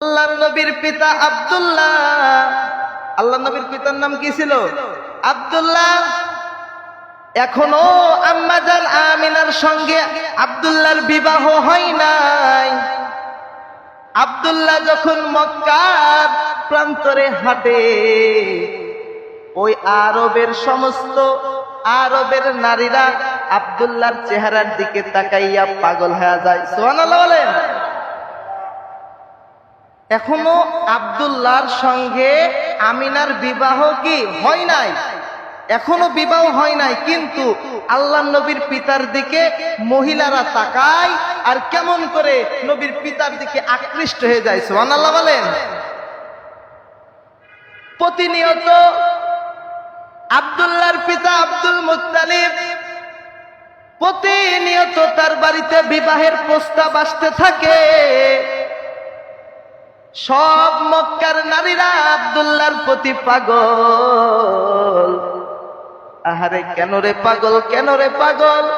আল্লাহ নবীর পিতা আব্দুল্লাহ। আল্লাহ নবীর পিতার নাম কি ছিল? আব্দুল্লাহ। এখনও আম্মাজান আমিনার সঙ্গে আব্দুল্লাহর বিবাহ হয় নাই। আব্দুল্লাহ যখন মক্কার প্রান্তরে হাঁটে, ওই আরবের সমস্ত আরবের নারীরা আব্দুল্লাহর চেহারার দিকে তাকাইয়া পাগল হয়ে যায়। সোহানাল্লাহ বলেন। এখনও আব্দুল্লাহর সঙ্গে আমিনার বিবাহ কি হয় নাই? এখনও বিবাহ হয় নাই, কিন্তু আল্লাহ নবীর পিতার দিকে মহিলারা তাকায় আর কেমন করে নবীর পিতার দিকে আকৃষ্ট হয়ে যায় সোহান আল্লাহ বলেন। প্রতিনিয়ত আব্দুল্লাহর পিতা আব্দুল মুত্তালিব প্রতিনিয়ত তার বাড়িতে বিবাহের প্রস্তাব আসতে থাকে। সব মক্কার নারীরা আব্দুল্লাহর প্রতি পাগল। আহারে, কেন রে পাগল, কেন রে পাগল?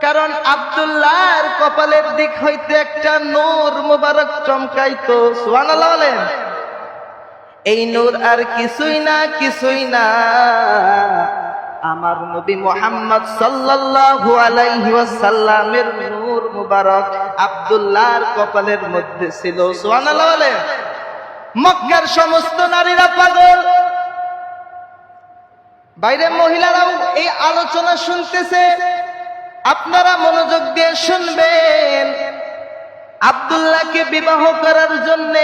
কারণ আব্দুল্লাহর কপালের দিক হইতে একটা নূর মুবারক চমকাইতো, সুবহানাল্লাহ বলেন। এই নূর আর কিছুই না কিছুই না। আমার নবী মোহাম্মদ সাল্লাল্লাহু আলাইহি ওয়াসাল্লামের নূর মুবারক। আব্দুল্লাহর কপালের মধ্যে ছিল, সুবহানাল্লাহ বলেন মক্কার সমস্ত নারীরা পাগল। বাইরে মহিলারাও এই আলোচনা শুনতেছে। আপনারা মনোযোগ দিয়ে শুনবেন। আব্দুল্লাহকে বিবাহ করার জন্য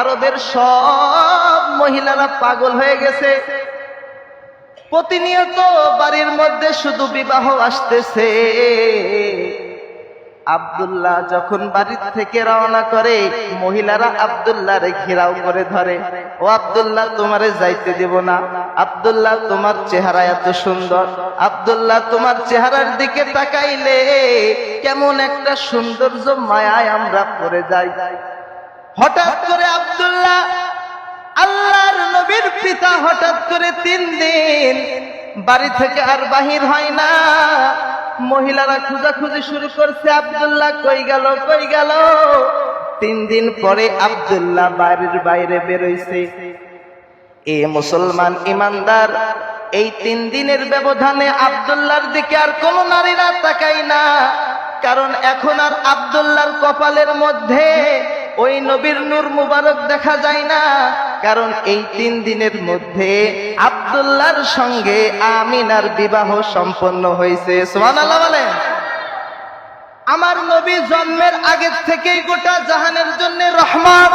আরবের সব মহিলারা পাগল হয়ে গেছে। প্রতিনিয়ত বাড়ির মধ্যে শুধু বিবাহ আসতেছে। আব্দুল্লাহ যখন বাড়ির থেকে রওনা করে, মহিলারা আব্দুল্লাহরে ঘেরাও করে ধরে। ও আব্দুল্লাহ, তোমারে যাইতে দেব না। আব্দুল্লাহ, তোমার চেহারা এত সুন্দর। আব্দুল্লাহ, তোমার চেহারার দিকে তাকাইলে কেমন একটা সৌন্দর্য মায়ায় আমরা পড়ে যাই। হঠাৎ করে আব্দুল্লাহ, আল্লাহর নবীর পিতা হঠাৎ করে তিন দিন বাড়ি থেকে আর বাহির হয় না। মহিলারা খুঁজাখুঁজি শুরু করছে। আব্দুল্লাহ কই গেল কই গেল? তিন দিন পরে আব্দুল্লাহ বাড়ির বাইরে বেরোইছে। এ মুসলমান ইমানদার, এই তিন দিনের ব্যবধানে আব্দুল্লাহর দিকে আর কোন নারীরা তাকাই না। কারণ এখন আর আব্দুল্লাহর কপালের মধ্যে ওই নবীর নূর মুবারক দেখা যায় না। কারণ এই তিন দিনের মধ্যে আবদুল্লাহর সঙ্গে আমিনার বিবাহ সম্পন্ন হয়েছে। আমার নবী জন্মের আগের থেকেই গোটা জাহানের জন্য রহমান।